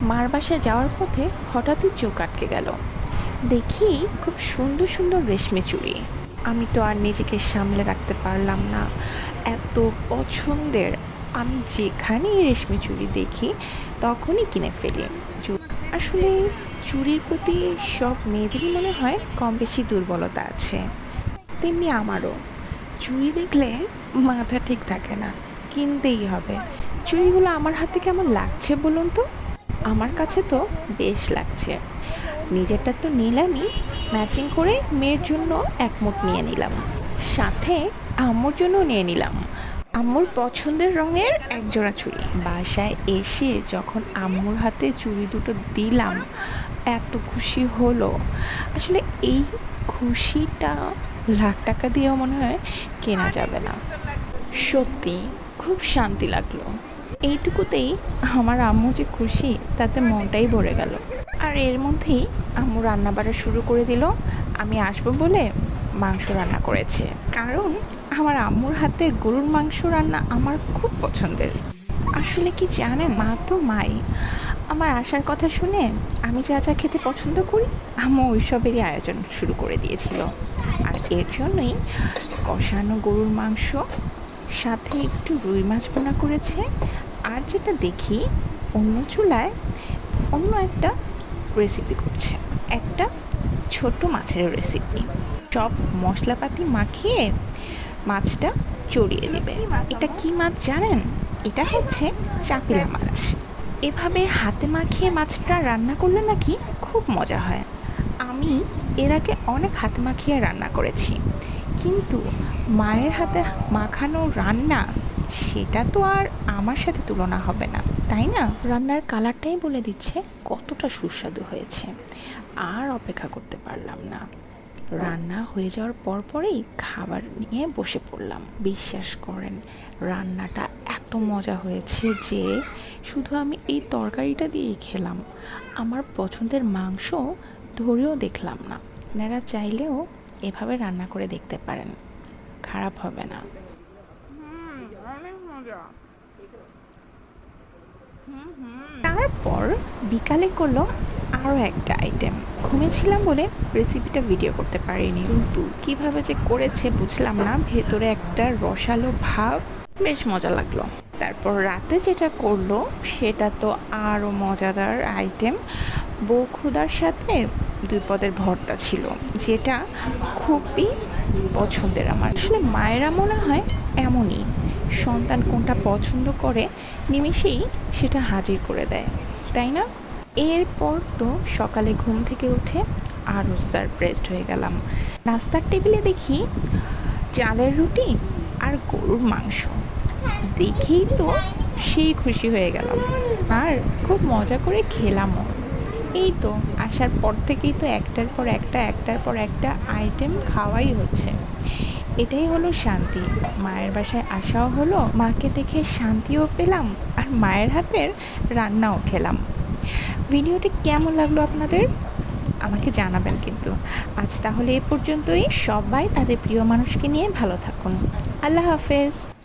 মার যাওয়ার পথে হঠাৎই চোখ আটকে গেল। দেখি খুব সুন্দর সুন্দর রেশমি চুড়ি। আমি তো আর নিজেকে সামলে রাখতে পারলাম না। এত পছন্দের। আমি যেখানেই রেশমি চুড়ি দেখি, তখনই কিনে ফেলি। আসলে চুড়ির প্রতি সব মেয়েদেরই মনে হয় কম বেশি দুর্বলতা আছে। তেমনি আমারও। চুড়ি দেখলে মাথা ঠিক থাকে না। কিনতেই হবে। চুড়িগুলো আমার হাতে কেমন লাগছে বলুন তো? আমার কাছে তো বেশ লাগছে। নিজেরটা তো নিলামই ম্যাচিং করে মেয়ের জন্য এক মুঠ নিয়ে নিলাম। সাথে আম্মুর জন্য নিয়ে নিলাম। আম্মুর পছন্দের রঙের এক জোড়া চুড়ি। বাসায় এসে যখন আম্মুর হাতে চুড়ি দুটো দিলাম, এত খুশি হলো। আসলে এই খুশিটা লাখ টাকা দিয়েও মনে হয় কেনা যাবে না। সত্যি খুব শান্তি লাগল। এইটুকুতেই আমার আম্মু যে খুশি, তাতে মনটাই ভরে গেল। আর এর মধ্যেই আম্মু রান্না বাড়া শুরু করে দিল, আমি আসব বলে মাংস রান্না করেছে। কারণ আমার আম্মুর হাতের গরুর মাংস রান্না আমার খুব পছন্দের। আসলে কি জানেন? মা তো মাই। আমার আসার কথা শুনে আমি যা যা খেতে পছন্দ করি, আম্মু ওইসবেরই আয়োজন শুরু করে দিয়েছিল। আর এর জন্যই কষানো গরুর মাংস সাথে একটু রুই মাছ বোনা করেছে। আর যেটা দেখি অন্য চুলায় অন্য একটা রেসিপি করছে। একটা ছোট মাছের রেসিপি সব মশলাপাতি মাখিয়ে মাছটা চড়িয়ে দেবে। এটা কি মাছ জানেন? এটা হচ্ছে চাপিলা মাছ। এভাবে হাতে মাখিয়ে মাছটা রান্না করলে নাকি খুব মজা হয়। আমি এর আগে অনেক হাত মাখিয়ে রান্না করেছি। কিন্তু মায়ের হাতে মাখানো রান্না, সেটা তো আর আমার সাথে তুলনা হবে না, তাই না? রান্নার কালারটাই বলে দিচ্ছে, কতটা সুস্বাদু হয়েছে। আর অপেক্ষা করতে পারলাম না। রান্না হয়ে যাওয়ার পরপরেই খাবার নিয়ে বসে পড়লাম। বিশ্বাস করেন, রান্নাটা এত মজা হয়েছে যে শুধু আমি এই তরকারিটা দিয়েই খেলাম। আমার পছন্দের মাংস ধরেও দেখলাম না। আপনারা চাইলেও এভাবে রান্না করে দেখতে পারেন। খারাপ হবে না। তারপর বিকালে করল আরও একটা আইটেম ঘুমেছিলাম বলে রেসিপিটা ভিডিও করতে পারিনি। কিন্তু কীভাবে যে করেছে বুঝলাম না। ভেতরে একটা রসালো ভাব। বেশ মজা লাগল। তারপর রাতে যেটা করল, সেটা তো আরও মজাদার আইটেম বউ ক্ষুদার সাথে দুই পদের ভর্তা ছিল, যেটা খুবই পছন্দের আমার। আসলে মায়েরা মনে হয় এমনই, সন্তান কোনটা পছন্দ করে নিমিষেই সেটা হাজির করে দেয়, তাই না? এরপর তো সকালে ঘুম থেকে উঠে আরও সারপ্রাইজড হয়ে গেলাম। নাস্তার টেবিলে দেখি চালের রুটি আর গরুর মাংস। দেখেই তো সেই খুশি হয়ে গেলাম। আর খুব মজা করে খেলামও। এই তো, আসার পর থেকেই তো একটার পর একটা, একটার পর একটা আইটেম খাওয়াই হচ্ছে। এটাই হলো শান্তি। মায়ের বাসায় আসাও হলো, মাকে দেখে শান্তিও পেলাম আর মায়ের হাতের রান্নাও খেলাম। ভিডিওটি কেমন লাগল আপনাদের? আমাকে জানাবেন কিন্তু। আজ তাহলে এ পর্যন্তই। সবাই তাদের প্রিয় মানুষকে নিয়ে ভালো থাকুন। আল্লাহ হাফেজ।